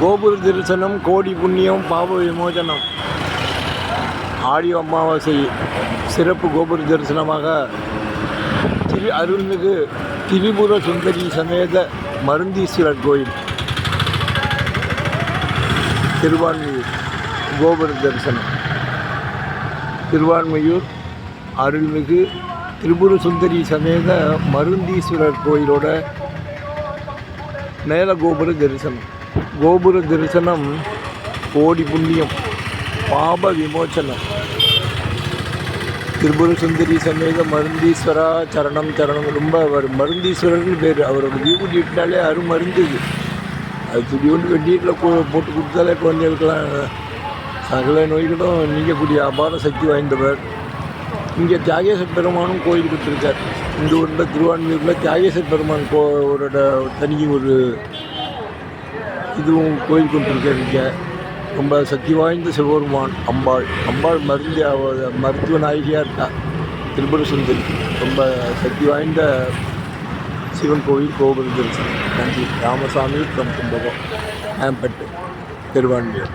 கோபுர தரிசனம் கோடி புண்ணியம் பாவ விமோசனம். ஆடி அமாவாசை சிறப்பு கோபுர தரிசனமாக திரு அருள்மிகு திரிபுர சுந்தரி சமேத மருந்தீஸ்வரர் கோயில். திருவான்மையூர் கோபுர தரிசனம். திருவான்மையூர் அருள்மிகு திரிபுர சுந்தரி சமேத மருந்தீஸ்வரர் கோயிலோட மேல கோபுர தரிசனம். கோபுர தரிசனம் கோடி புண்ணியம் பாப விமோச்சனம் திரிபுர சுந்தரி சமேத மருந்தீஸ்வரா சரணம் சரணம் ரொம்ப அவர் மருந்தீஸ்வரர்னு பேர் அவரோட விபூதி அரு அருமருந்து அது துடியோண்டு வெட்டியில் போட்டு கொடுத்தாலே குழந்தைகளுக்கெல்லாம் சகல நோய்களும் நீங்கக்கூடிய அபார சக்தி வாய்ந்தவர் இங்கே தியாகேசர் பெருமானும் கோயில் கொடுத்துருக்கார் இந்த ஊரில் திருவான்மையூரில் தியாகேசர் பெருமான் கோரோட தனி ஒரு இதுவும் கோயில் கொண்டிருக்கிறீங்க ரொம்ப சக்தி வாய்ந்த சிவபெருமான் அம்பாள். அம்பாள் மருந்து மருத்துவ நாயகியாக இருக்கா திருபுர சுந்தரி. ரொம்ப சக்தி வாய்ந்த சிவன் கோவில் கோபுரம் தரிசனம் நன்றி. ராமசாமி from கும்பகோணம் மேம்பட்டு திருவான்மையூர்